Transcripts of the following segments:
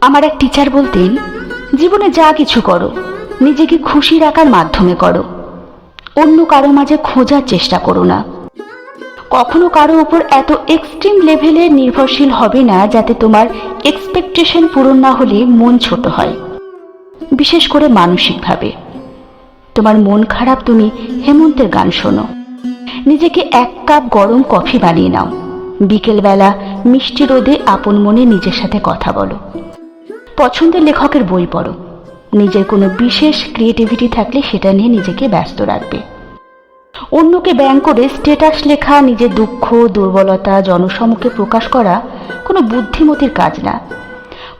আমার এক টিচার বলতেন, জীবনে যা কিছু করো, নিজেকে খুশি রাখার মাধ্যমে করো। অন্য কারও মাঝে খোঁজার চেষ্টা করো না। কখনো কারও উপর এত এক্সট্রিম লেভেলে নির্ভরশীল হবে না, যাতে তোমার এক্সপেকটেশন পূরণ না হলে মন ছোট হয়। বিশেষ করে মানসিকভাবে। তোমার মন খারাপ, তুমি হেমন্তের গান শোনো। নিজেকে এক কাপ গরম কফি বানিয়ে নাও। বিকেলবেলা মিষ্টি রোদে আপন মনে নিজের সাথে কথা বলো। পছন্দের লেখকের বই পড়ো। নিজের কোনো বিশেষ ক্রিয়েটিভিটি থাকলে সেটা নিয়ে নিজেকে ব্যস্ত রাখবে। অন্যকে ব্যাং করে স্টেটাস লেখা, নিজের দুঃখ, দুর্বলতা জনসমুখে প্রকাশ করা কোনো বুদ্ধিমতির কাজ না।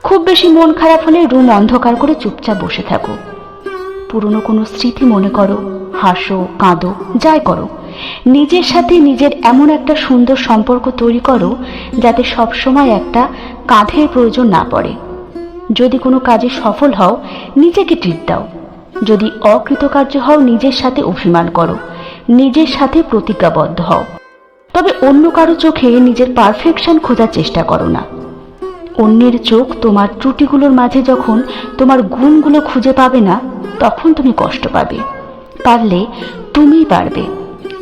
খুব বেশি মন খারাপ হলে রুম অন্ধকার করে চুপচাপ বসে থাকো। পুরনো কোনো স্মৃতি মনে করো, হাসো, কাঁদো, যাই করো। নিজের সাথে নিজের এমন একটা সুন্দর সম্পর্ক তৈরি করো যাতে সবসময় একটা কাঁধের প্রয়োজন না পড়ে। যদি কোনো কাজে সফল হও, নিজেকে ট্রিট দাও। যদি অকৃতকার্য হও, নিজের সাথে অভিমান করো। নিজের সাথে প্রতিজ্ঞাবদ্ধ হও। তবে অন্য কারও চোখে নিজের পারফেকশন খোঁজার চেষ্টা করো না। অন্যের চোখ তোমার ত্রুটিগুলোর মাঝে যখন তোমার গুণগুলো খুঁজে পাবে না, তখন তুমি কষ্ট পাবে। পারলে তুমিই পারবে।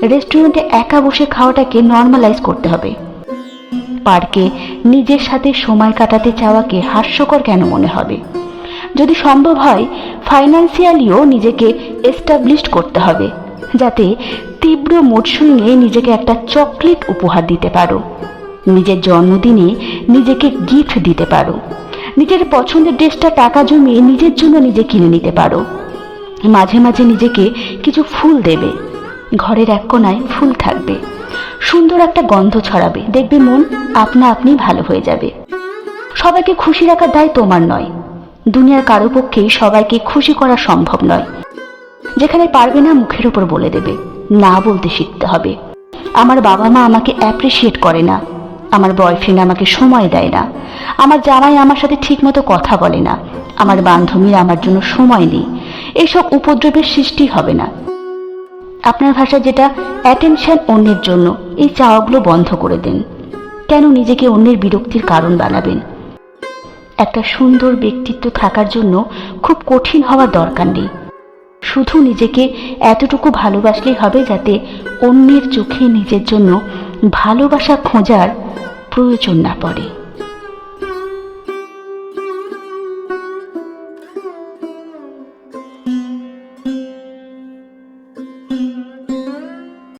রেস্টুরেন্টে একা বসে খাওয়াটাকে নর্মালাইজ করতে হবে। পার্কে নিজের সাথে সময় কাটাতে চাওয়াকে হাস্যকর কেন মনে হবে? যদি সম্ভব হয় ফাইন্যান্সিয়ালিও নিজেকে এস্টাবলিশড করতে হবে, যাতে তীব্র মুড সুইংয়ে নিজেকে একটা চকলেট উপহার দিতে পারো। নিজের জন্মদিনে নিজেকে গিফট দিতে পারো। নিজের পছন্দের ড্রেসটা টাকা জমিয়ে নিজের জন্য নিজে কিনে নিতে পারো। মাঝে মাঝে নিজেকে কিছু ফুল দেবে। ঘরের এক কোনায় ফুল থাকবে। সুন্দর একটা গন্ধ ছড়াবে। দেখবে মন আপনা আপনি ভালো হয়ে যাবে। সবাইকে খুশি রাখার দায় তোমার নয়। দুনিয়ার কারও পক্ষেই সবাইকে খুশি করা সম্ভব নয়। যেখানে পারবে না মুখের উপর বলে দেবে। না বলতে শিখতে হবে। আমার বাবা মা আমাকে অ্যাপ্রিসিয়েট করে না। আমার বয়ফ্রেন্ড আমাকে সময় দেয় না। আমার জামাই আমার সাথে ঠিকমতো কথা বলে না। আমার বান্ধবীরা আমার জন্য সময় নেই। এইসব উপদ্রবের সৃষ্টি হবে না। আপনার ভাষা যেটা অ্যাটেনশন অন্যের জন্য, এই চাওয়াগুলো বন্ধ করে দেন। কেন নিজেকে অন্যের বিরক্তির কারণ বানাবেন? একটা সুন্দর ব্যক্তিত্ব থাকার জন্য খুব কঠিন হওয়ার দরকার নেই। শুধু নিজেকে এতটুকু ভালোবাসলেই হবে যাতে অন্যের চোখে নিজের জন্য ভালোবাসা খোঁজার প্রয়োজন না পড়ে।